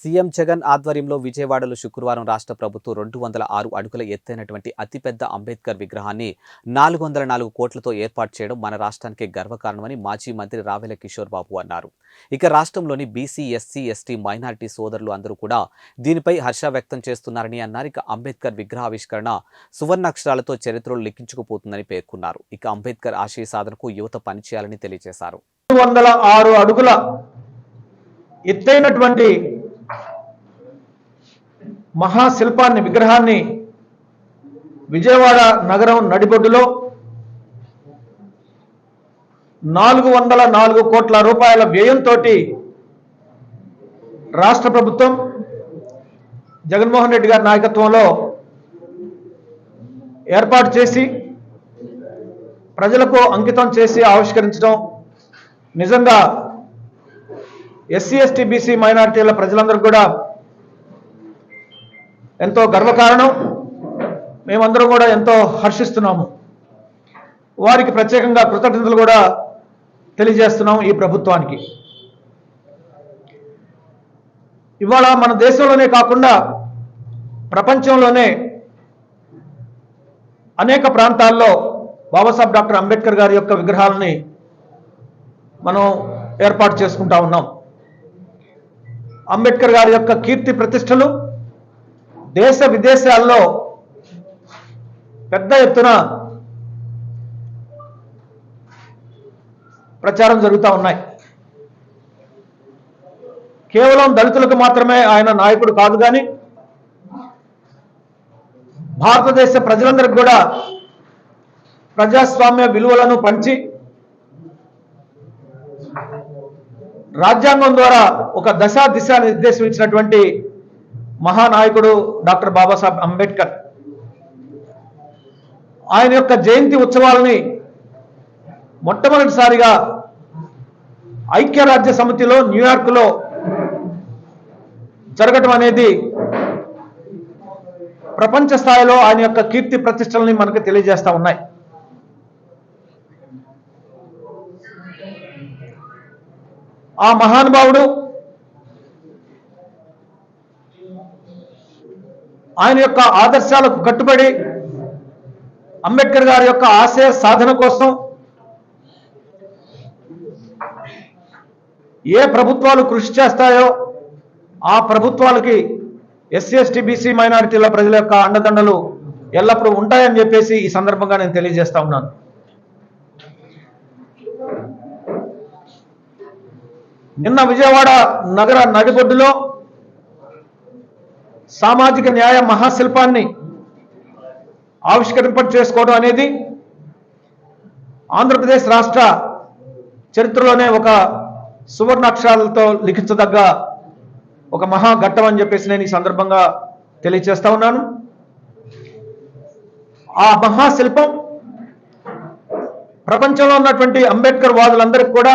CM Jagan ఆధ్వర్యంలో విజయవాడలో శుక్రవారం రాష్ట్ర ప్రభుత్వం రెండు వందల ఆరు అడుగుల ఎత్తైనటువంటి అతిపెద్ద అంబేద్కర్ విగ్రహాన్ని నాలుగు వందల నాలుగు కోట్లతో ఏర్పాటు చేయడం మన రాష్ట్రానికి గర్వకారణమని మాజీ మంత్రి రావెల కిషోర్ బాబు అన్నారు. ఇక రాష్ట్రంలోని బీసీ ఎస్సీ ఎస్టీ మైనారిటీ సోదరులు అందరూ కూడా దీనిపై హర్ష వ్యక్తం చేస్తున్నారని అన్నారు. ఇక అంబేద్కర్ విగ్రహావిష్కరణ సువర్ణాక్షరాలతో చరిత్రలో లిఖించుకుపోతుందని పేర్కొన్నారు. ఇక అంబేద్కర్ ఆశయ సాధనకు యువత పనిచేయాలని తెలియజేశారు. వందల ఆరు అడుగుల ఎత్తైనటువంటి మహాశిల్పాన్ని విగ్రహాన్ని విజయవాడ నగరం నడిబొడ్డులో నాలుగు వందల నాలుగు కోట్ల రూపాయల వ్యయంతో రాష్ట్ర ప్రభుత్వం జగన్మోహన్ రెడ్డి గారి నాయకత్వంలో ఏర్పాటు చేసి ప్రజలకు అంకితం చేసి ఆవిష్కరించడం నిజంగా ఎస్సీ ఎస్టీ బీసీ మైనారిటీల ప్రజలందరూ కూడా ఎంతో గర్వకారణం. మేమందరం కూడా ఎంతో హర్షిస్తున్నాము. వారికి ప్రత్యేకంగా కృతజ్ఞతలు కూడా తెలియజేస్తున్నాం ఈ ప్రభుత్వానికి. ఇవాళ మన దేశంలోనే కాకుండా ప్రపంచంలోనే అనేక ప్రాంతాల్లో బాబాసాహెబ్ డాక్టర్ అంబేద్కర్ గారి యొక్క విగ్రహాలని మనం ఏర్పాటు చేసుకుంటా ఉన్నాం. అంబేద్కర్ గారి యొక్క కీర్తి ప్రతిష్టలు దేశ విదేశాల్లో పెద్ద ఎత్తున ప్రచారం జరుగుతూ ఉన్నాయి. కేవలం దళితులకు మాత్రమే ఆయన నాయకుడు కాదు కానీ భారతదేశ ప్రజలందరికీ కూడా ప్రజాస్వామ్య విలువలను పంచి రాజ్యాంగం ద్వారా ఒక దశా దిశ నిర్దేశం ఇచ్చినటువంటి మహానాయకుడు డాక్టర్ బాబాసాహెబ్ అంబేద్కర్. ఆయన యొక్క జయంతి ఉత్సవాలని మొట్టమొదటిసారిగా ఐక్యరాజ్య సమితిలో న్యూయార్క్లో జరగటం అనేది ప్రపంచ స్థాయిలో ఆయన యొక్క కీర్తి ప్రతిష్టలని మనకు తెలియజేస్తూ ఉన్నాయి. ఆ మహానుభావుడు ఆయన యొక్క ఆదర్శాలకు కట్టుబడి అంబేద్కర్ గారి యొక్క ఆశయ సాధన కోసం ఏ ప్రభుత్వాలు కృషి చేస్తాయో ఆ ప్రభుత్వాలకి ఎస్సీ ఎస్టీ బీసీ మైనారిటీల ప్రజల యొక్క అండదండలు ఎల్లప్పుడూ ఉంటాయని చెప్పేసి ఈ సందర్భంగా నేను తెలియజేస్తా ఉన్నాను. నిన్న విజయవాడ నగర నడిబొడ్డులో సామాజిక న్యాయ మహాశిల్పాన్ని ఆవిష్కరింప చేసుకోవడం అనేది ఆంధ్రప్రదేశ్ రాష్ట్ర చరిత్రలోనే ఒక సువర్ణాక్షరాలతో లిఖించదగ్గ ఒక మహా ఘట్టం అని చెప్పేసి నేను ఈ సందర్భంగా తెలియజేస్తా ఉన్నాను. ఆ మహాశిల్పం ప్రపంచంలో ఉన్నటువంటి అంబేద్కర్ వాదులందరికీ కూడా